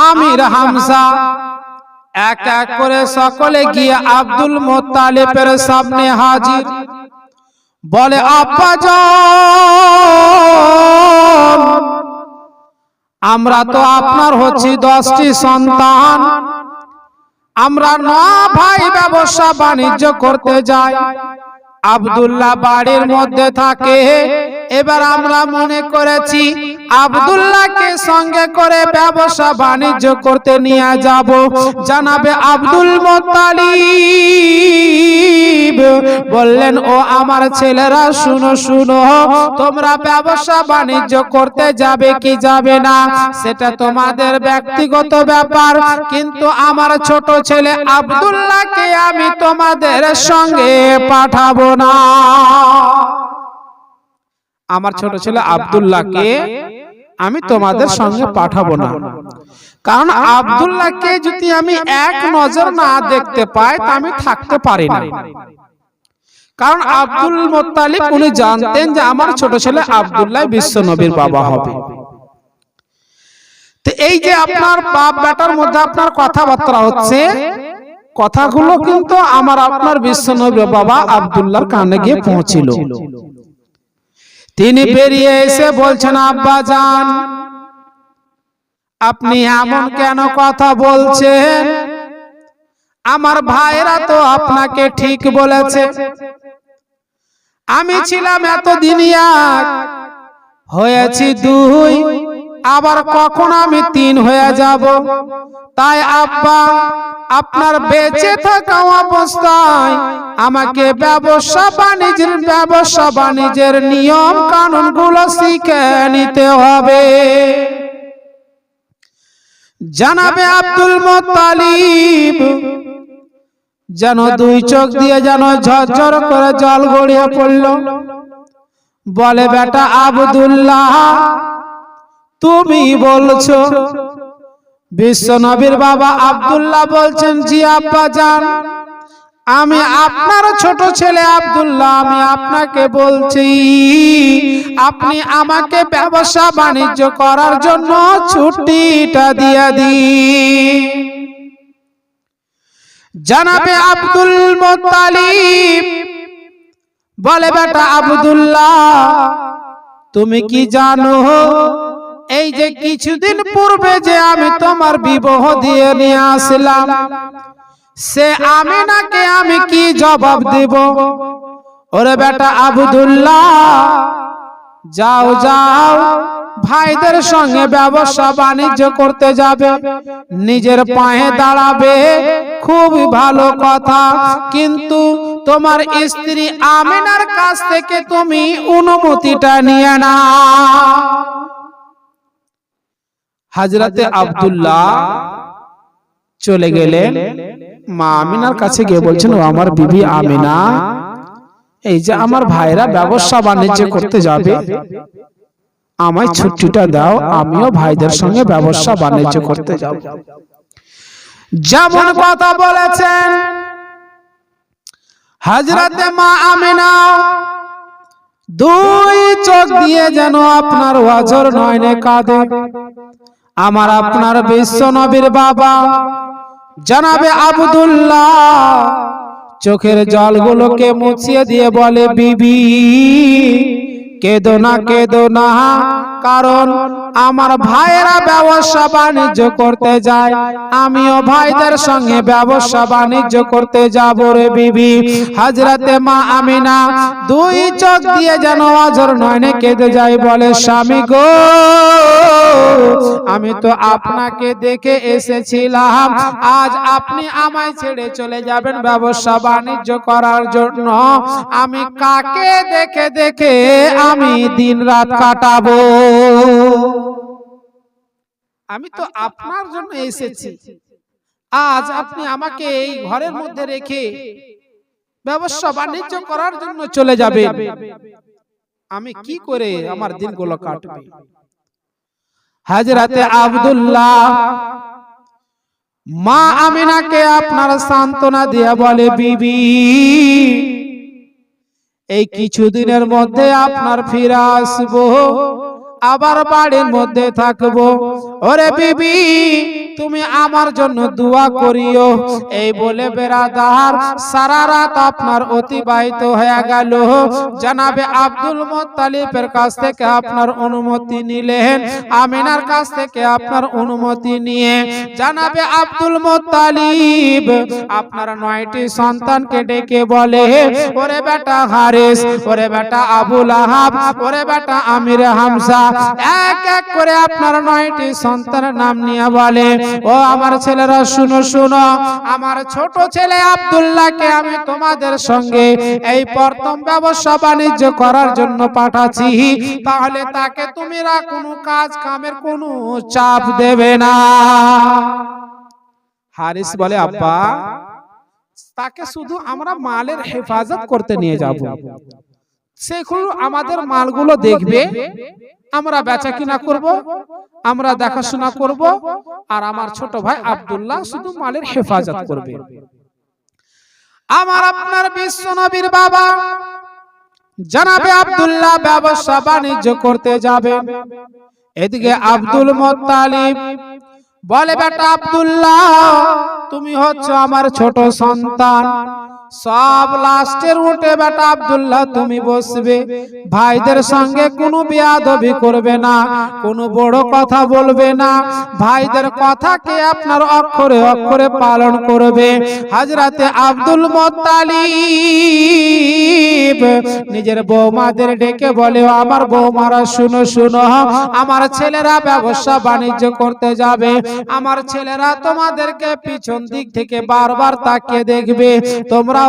আমির হামসা এক এক করে সকলে গিয়ে আব্দুল মোত্তালিবের সামনে হাজির। বলে আব্বা আমরা তো আপনার হচ্ছি দশটি সন্তান। আমরা ন ভাই ব্যবসা বাণিজ্য করতে যাই। আব্দুল্লাহ বাড়ির মধ্যে থাকে। এবার আমরা মনে করেছি আব্দুল্লাহকে সঙ্গে করে ব্যবসা বাণিজ্য করতে নিয়ে যাব। জানাবে আব্দুল মোত্তালিব। বললেন, ও আমার ছেলেরা, শুনো শুনো, তোমরা ব্যবসা বাণিজ্য করতে যাবে কি যাবে না? সেটা তোমাদের ব্যক্তিগত ব্যাপার। কিন্তু আমার ছোট ছেলে আব্দুল্লাহকে আমি তোমাদের সঙ্গে পাঠাবো না। আমার ছোট ছেলে আব্দুল্লাহকে আমি তোমাদের সঙ্গে পাঠাবো না। কারণ আব্দুল্লাহকে যদি আমি এক নজর না দেখতে পাই তা আমি থাকতে পারি না। কারণ আব্দুল মোত্তালিব উনি জানতেন যে আমার ছোট ছেলে আব্দুল্লাহ বিশ্ব নবীর বাবা হবে। তো এই যে আপনার বাপ বেটার মধ্যে আপনার কথাবার্তা হচ্ছে কথাগুলো কিন্তু আমার আপনার বিশ্ব নবীর বাবা আব্দুল্লাহর কানে গিয়ে পৌঁছিল। তিনি বেরিয়ে এসে বলছেন আব্বা যান আপনি এমন কেন কথা বলছেন? আমার ভাইরা তো আপনাকে ঠিক বলেছে। আমি ছিলাম এতদিন দিনিয়া হয়েছি দুই আবার কখন আমি তিন হয়ে যাব? তাই আব্বা, আপনার বেঁচে থাকা অবস্থায় আমাকে ব্যবসা বাণিজ্যের ব্যবসা বাণিজ্যের নিয়ম কানুনগুলো শিখে নিতে হবে। জানাবে আব্দুল মোত্তালিব, যেন দুই চোখ দিয়ে যেন ঝরঝর করে জল গড়িয়ে পড়ল। বলে, বেটা আবদুল্লাহ তুমি বলছো। বিশ্ব নবীর বাবা আব্দুল্লাহ বলছেন, জি আব্বা যান আমি আপনার ছোট ছেলে আব্দুল্লাহ, আমি আপনাকে বলছি, আপনি আমাকে ব্যবসা বাণিজ্য করার জন্য ছুটিটা দিয়ে দিন। জানাবে আব্দুল মোত্তালিব, বলে, বেটা আব্দুল্লাহ, তুমি কি জানো এই যে কিছুদিন পূর্বে যে আমি তোমার বিবাহ দিয়ে নিয়ে আসলাম, সে আমি আমিনাকে আমি কি জবাব দেব? ওরে বেটা আবদুল্লাহ, যাও যাও, ভাইদের সঙ্গে ব্যবসা বাণিজ্য করতে যাবে, নিজের পায়ে দাঁড়াবে, খুব ভালো কথা। কিন্তু তোমার স্ত্রী আমিনার কাছ থেকে তুমি অনুমতিটা নিয়ে না হাজরাতে আব্দুল্লাহ চলে গেলেন। মা আমিনার কাছে গিয়ে বলছেন ও আমার বিবি আমিনা। এই যে আমার ভাইরা ব্যবসা বাণিজ্য করতে যাবে। আমায় ছুটিটা দাও আমিও ভাইদের সঙ্গে ব্যবসা বাণিজ্য করতে যাব। যেমন কথা বলেছেন হাজরাতে মা আমিনা দুই চোখ দিয়ে যেন আপনার ওয়াজর নয়নে কাঁদে। আমার আপনার বিশ্ব নবীর বাবা জানাবে আবদুল্লাহ। চোখের জলগুলোকে মুছিয়ে দিয়ে বলে বিবি কেদো না কেদো না কারণ আমার ভাইয়েরা ব্যবসা বাণিজ্য করতে যায়, আমিও ভাইদের সঙ্গে ব্যবসা বাণিজ্য করতে যাব রে বিবি। হাজরাতে মা আমিনা, দুই চোখ দিয়ে যেন অজর নয়নে কেঁদে যায় বলে, স্বামী গো, আমি তো আপনাকে দেখে এসেছিলাম। আজ আপনি আমায় ছেড়ে চলে যাবেন ব্যবসা বাণিজ্য করার জন্য। আমি কাকে দেখে দেখে আমি দিন রাত কাটাবো? আমি তো আপনার জন্য এসেছি। আজ আপনি আমাকে এই ঘরের মধ্যে রেখে ব্যবসা বাণিজ্য করার জন্য চলে যাবে। আমি কি করে আমার দিনগুলো কাটবে? হাজরাতে আব্দুল্লাহ। মা আমিনাকে আপনার সান্ত্বনা দিয়া বলে বিবি এই কিছুদিনের মধ্যে আপনার ফিরে আসব। আবার বাড়ির মধ্যে থাকব। ওরে বিবি তুমি আমার জন্য দোয়া করিও। এই বলে বেরাদার সারা রাত আপনার অতিবাহিত হয়ে গেল। জানাবে আব্দুল মোত্তালিবের কাছ থেকে আপনার অনুমতি নিলেন, আমিনার কাছ থেকে আপনার অনুমতি নিয়ে। জানাবে আব্দুল মোত্তালিব আপনার নয়টি সন্তানকে ডেকে বলে, ওরে বেটা হারিস, ওরে বেটা আবুল আহাব, ওরে বেটা আমির হামসা এক এক করে আপনার নয়টি সন্তানের নাম নিয়ে বলে ও আমার ছেলেরা, শুনো শুনো। আমার ছোট ছেলে আব্দুল্লাহকে আমি তোমাদের সঙ্গে এই প্রথম ব্যবসা বাণিজ্য করার জন্য পাঠাচ্ছি। তাহলে তাকে তুমিরা কোনো কাজ কামের কোনো চাপ দেবে না। হারিস বলে, আব্বা, তাকে শুধু আমরা মালের হেফাজত করতে নিয়ে যাব। সেগুলো আমাদের মালগুলো দেখবে আমরা বেচা কিনা করব আমরা দেখাশোনা করব আর আমার ছোট ভাই আব্দুল্লাহ শুধু মালের হেফাজত করবে। আমার আপনার বিশ্ব নবীর বাবা জানাবে আব্দুল্লাহ ব্যবসা বাণিজ্য করতে যাবে। এদিকে আব্দুল মোত্তালিব বলে বেটা আব্দুল্লাহ তুমি হচ্ছে আমার ছোট সন্তান। সব লাস্টের উঠে বেটা আব্দুল্লাহ, তুমি বসবে। ভাইদের সঙ্গে কোনো বিয়াদবি করবে না, কোনো বড় কথা বলবে না। ভাইদের কথাকে আপনার অক্ষরে অক্ষরে পালন করবে। হাজরাতে আব্দুল মোত্তালিব নিজের বৌমাদের ডেকে বলে, আমার বৌমারা, শুনো শুনো, আমার ছেলেরা ব্যবসা বাণিজ্য করতে যাবে। আমার ছেলেরা তোমাদেরকে পিছন দিক থেকে বারবার তাকিয়ে দেখবে। তোমরা